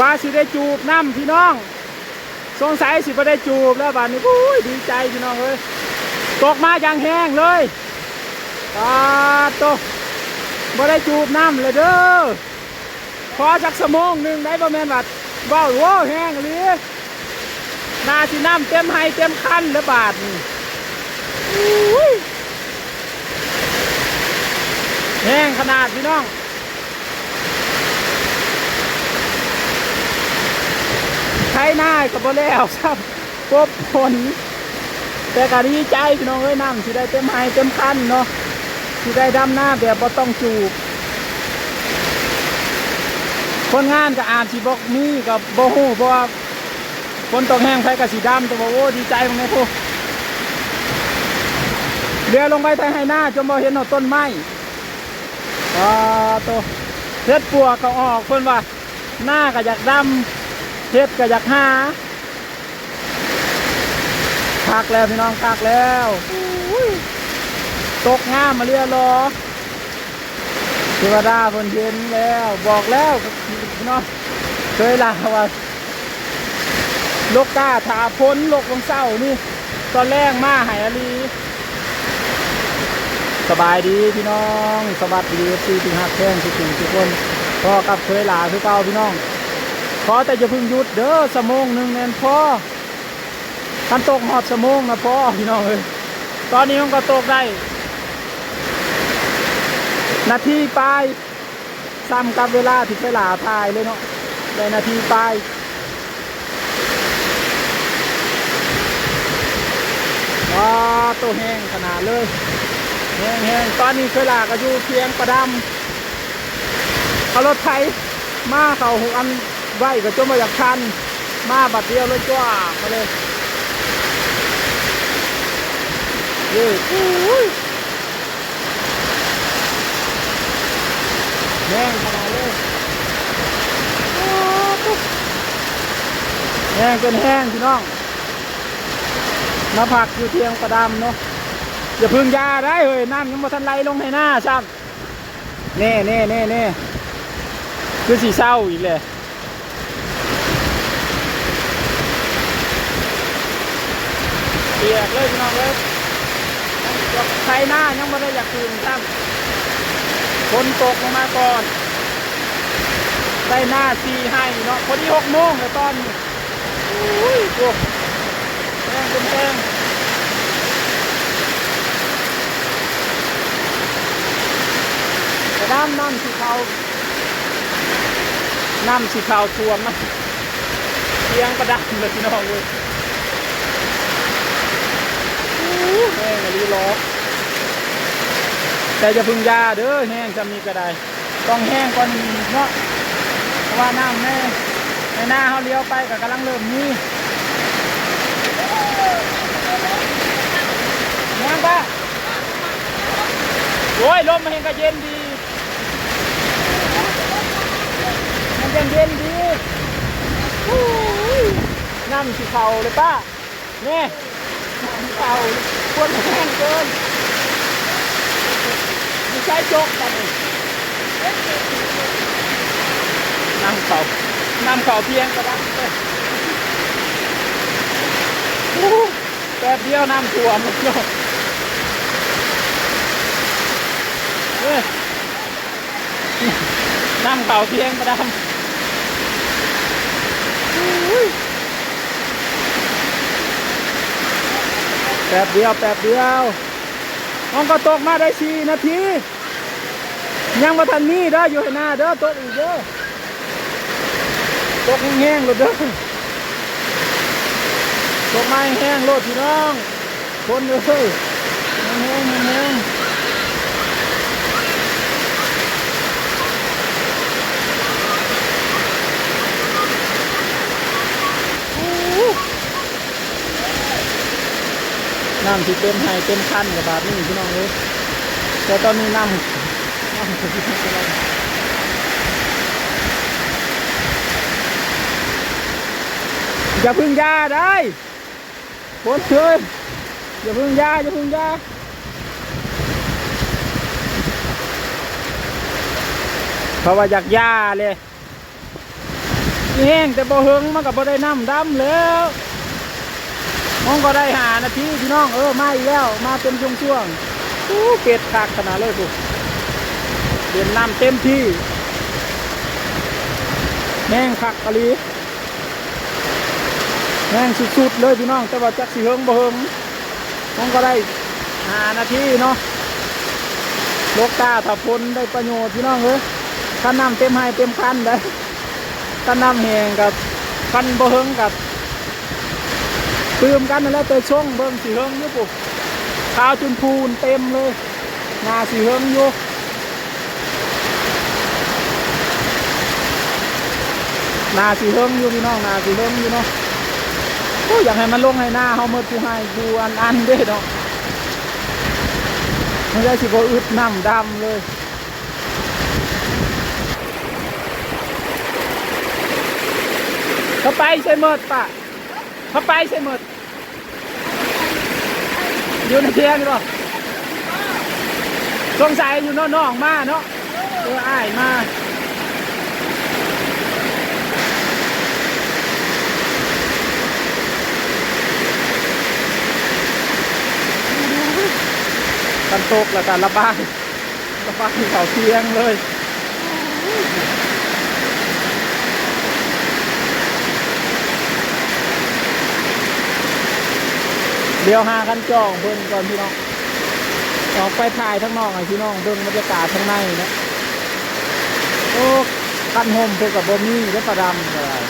ว่าสิได้จูบน้ำพี่น้อง สงสัยสิบ่ได้จูบแล้วบัดนี้อุ้ยดีใจพี่น้องเอ้ยตกมาอย่างแห้งเลยปาดโตบ่ได้จูบน้ำเลยเด้อพอจักสมองหนึ่งได้บ่แม่นบัดเว้าโว้แห้งอีหรือนาสิน้ำเต็มให้เต็มคันแล้วบาดอุ้ยแห้งขนาดพี่น้อง ใช้หน้ากับบ่แล้วครับกบผลแต่ก็ดีใจพี่น้องเอ้ยน้ำสิได้เต็มไห้เต็มคันเนาะสิได้ดำหน้าแบบบ่ต้องจูบคนงานก็อาจสิบอกมีกับบ่ฮู้เพราะว่าคนตกแห้งไผก็สิดำแต่ว่าโอ้ดีใจมึงไงพวกเรือลงไปทางให้หน้าจนบ่เห็นเอต้นไม้อ่าโตเฮ็ดปัวก็ออกเพิ่นว่าหน้าก็อยากดำ ฮ็ดก็อยากหาคักแล้วพี่น้องคักแล้วอุ้ยตกงามมาเรียรอเทวดาเพิ่นเห็นแล้ว บอกแล้วพี่น้องเคยลาว่าลกกาถาพ้นลกลงเศร้านี่ ตอนแรกมาใหายอลีสบายดีพี่น้อง สวัสดีซีถึงหักแข้งทุกคนทุกคนพ่อกับเคยลาคือเก่าพี่น้อง ขอแต่จะพึ่งหยุดเด้อสมงหนึ่งแน่นพอกันตกหอดสมงนะพ่อพี่น้องเอ้ยตอนนี้มันก็ตกได้ นาทีปลายซ้ำกับเวลาที่เวลาทายเลยเนาะได้นาทีปลายว้าตัวแห้งขนาดเลยแห้งแห้งตอนนี้เคยลาก็อยู่เพียงประดำเอารถไถมาเขาหกอัน ไหวก็จนมาอยากชัน มาบัดเดียวเลยจ้ามาเลยเย้อุ้ยแห้งขนาดเลยโอ้ตุ๊บแห้งเป็นแห้งพี่น้องมาผักอยู่เทียงประดำเนาะอย่าพึ่งยาได้เฮ้ยน้ำยังมาทันไหลงให้หน้าซ้ำเน่เน่เน่เน่คือสีเศร้าอีกเลย เปียกเลยพี่น้องเลยใช้หน้ายังไม่ได้อยากคืนครับฝนตกลงมาก่อนได้หน้าซีให้เนาะพอดีหกโมงเลยตอนนี้อุ้ยโอ้แรงเป็นแรงแต่น้ำน้ำสีขาวน้ำสีขาวท่วมนะเสียงประดับเลยพี่น้องเลย แห้งอันนี้ล้อแต่จะพึ่งยาเด้อแห้งจะมีก็ได้ต้องแห้งก่อนเนาะเพราะว่าน้ำแม่ในหน้าเขาเลี้ยวไปก็กำลังเริ่มมีแห้งปะโอ้ยลมมันเห็นก็เย็นดีมันเย็นเย็นดีน้ำสีเขาเลยป้าเนี่ย เต่าควรแห้งเกินไม่ใช่โจกกันน้ำเขาน้ำเขาเพียงกระดังเลยโอ้แป๊บเดียวน้ำท่วมหมดเลยเฮ้ยน้ำเขาเพียงกระดังอุ้ แป๊บเดียวแป๊บเดียวมันก็ตกมาได้สี่นาที ยังมาทันนี่เด้ออยู่ให้หน้าเด้อตกอีกเด้อตกแห้งๆเลยเด้อตกมาแห้งๆโลดพี่น้อง คนเด้อแห้งๆแห้งๆ น้ำที่เต็มไฮเต็มคันกับบาทนี่พี่น้องเลยแต่ตอนนี้น้ำน้ำที่เต็มไปแล้วอย่าพึ่งยาได้ปนเลยอย่าพึ่งยาอย่าพึ่งยาเพราะว่าอยากยาเลยแห้งแต่บ่เฮงมันก็บ่ได้น้ำดำแล้ว มองก็ได้หานาทีพี่น้องเออมาอีกแล้ว มาเป็นช่วงๆอู้เป็ดคักขนาดเลยปุ๊เรียนน้ำเต็มที่แห้งคักกะลีแห้งสุดๆเลยพี่น้อง แต่ว่าจักสิเฮิงบ่เฮิงมองก็ได้หานาทีเนาะลกตาถ้าพ้นได้ประโยชน์พี่น้องเอ้ยคันน้ำเต็มให้เต็มคันได้ถ้าน้ำแหงกับคันบ่เฮิงกับ ตืมกันนั่นแหล้วแต่ช่วงเบิ่งสีเฮิงอยู่ปุ๊บขาวจนพูนเต็มเลยนาสีเฮิงอยู่นาสีเฮิงอยู่พี่น้องนาสีเฮิงอยู่เนาะโอ้ยอยากให้มันลงให้หน้าเฮาเมื่อผู้ให้ดูอันอันด้เนาะไม่ได้สิบอึดน้ำดำเลยเขาไปใช่หมดปะ เขาไปใช่หมดอยู่ในเทียงหรอสงสัยอยู่นอกๆมาเนาะตัวอ้ายมากันตกแล้วกันระบายระบายเขาเทียงเลย เดี๋ยวหากันจ้องเบิ่งก่อนพี่น้อง ออกไปถ่ายทั้งนอกให้พี่น้องเบิ่งบรรยากาศข้างในนะโอ้คันโฮมเพื่อกับบ่มีและประดำเลย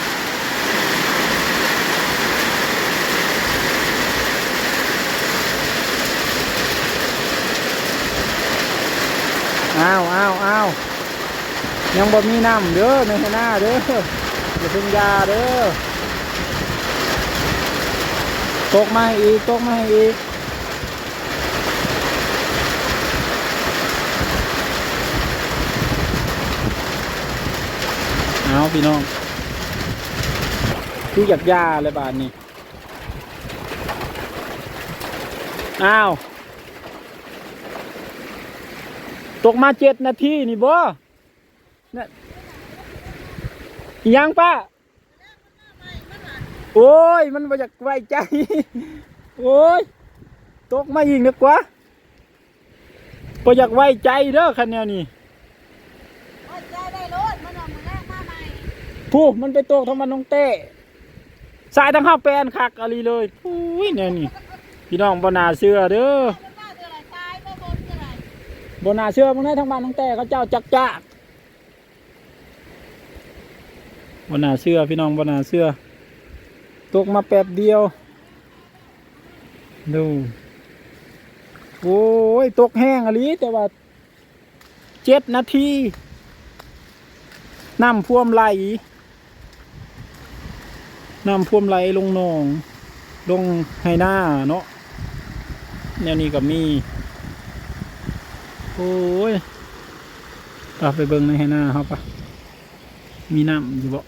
อ้าวอ้าวอ้าวยังบ่มีน้ำเด้อในหน้าเด้ออย่าเพิ่งยาเด้อ ตกมาให้อีก ตกมาให้อีก เอาพี่น้องคืออยากยาเลยบาทนี้ อ้าว ตกมาเจ็ดนาทีนี่บ่เนี่ยยังป้า โอ้ย มันมาจากไว้ใจ โอ้ย ตกมาอีกนึกว่าบ่อยากไว้ใจเด้อคันแนวนี้ว่าจะได้รถมันเอามือแรกมาใหม่ผู้มันไปตกทางมันน้องเต้สายทั้งข้าวแปลนคักอะไรเลยอุ้ยแนวนี้พี่น้องบ่น่าเชื่อเด้อมันมาเท่าไหร่ตายก็บนเท่าไหร่บ่น่าเชื่อมึงได้ทั้งบ้านน้องเต้เขาเจ้าจักจักบ่น่าเชื่อพี่น้องบ่น่าเชื่อ ตกมาแป๊บเดียว ดู โอ้ย ตกแห้งอะไรแต่ว่าเจ็ดนาทีน้ำพ่วมไหลน้ำพ่วมไหลลงหนอง ลงให้หน้าเนาะแนวนี้ก็มี โอ้ยตาไปเบิ่งในให้หน้าเขาปะมีน้ำอยู่บ่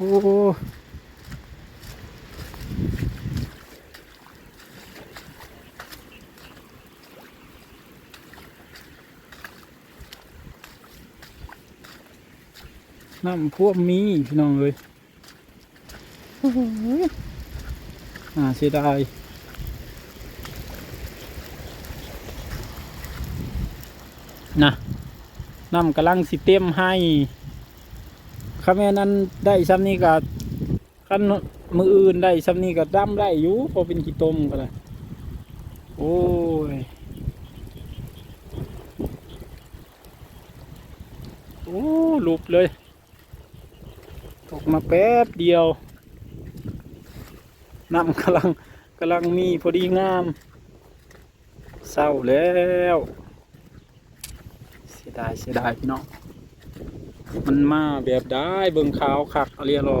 โอ้น้ำพวกมีพี่น้องเลยโอ้โหอ่าเสียดายนะน้ำกำลังสิเต็มให้ คาแม่นั้นได้ซ้ำนี้ก็คันมืออื่นได้ซ้ำนี้ก็ดำได้อยู่พอเป็นขี้ต้มก็ได้โอ้ยโอ้ลุบเลย ตกมาแป๊บเดียวน้ำกำลังกำลังมีพอดีงาม เศร้าแล้ว เสียดายเสียดายพี่น้อง มันมาแบบได้เบิ่งขาวคักเรียรอ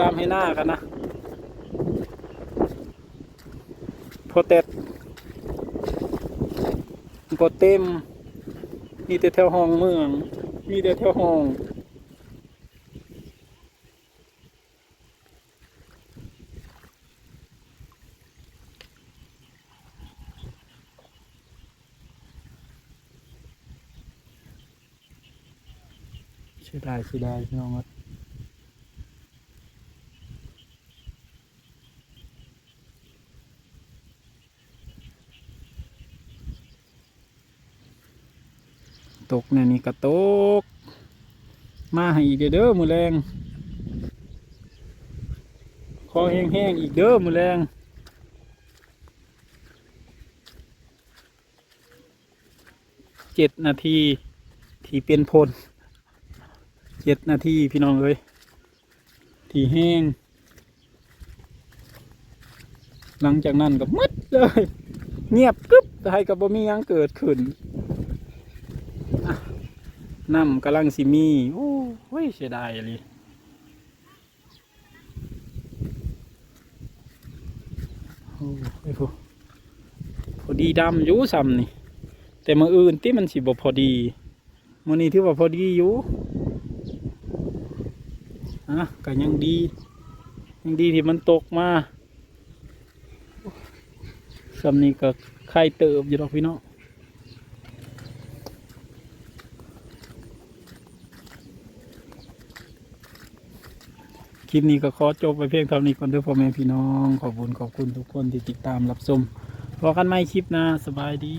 ตามให้หน้ากันนะพอเต็ดพอเต็ม มีแต่แถวห้องเมือง มีแต่แถวห้อง สียดายเสียดายพี่น้องครับตกเนี่ยนี่ก็ตก มาให้อีกเด้อเด้อมือแรงคอแห้งๆอีกเด้อมือแรงเจ็ดนาทีที่เป็นพล เจ็ดนาทีพี่น้องเอ้ยที่แห้ง หลังจากนั้นก็มืดเลย เงียบกึ๊บไทยกับบ่มียังเกิดขึ้นน้ำกำลังสิมี โอ้ยเสียดายเลยโอ้ยพอพอดีดำอยู่ซ้ำนี่ แต่มืออื่นที่มันสิบ่พอดีมื้อนี้ถือว่าพอดีอยู่ อะก็ยังดี ยังดีที่มันตกมาสำนี้ก็ไข่เติบอยู่ดอกพี่น้องคลิปนี้ก็ขอจบไปเพียงเท่านี้ก่อนเด้อพ่อแม่พี่น้อง ขอบคุณขอบคุณทุกคนที่ติดตามรับชมพอกันใหม่คลิปหนะสบายดี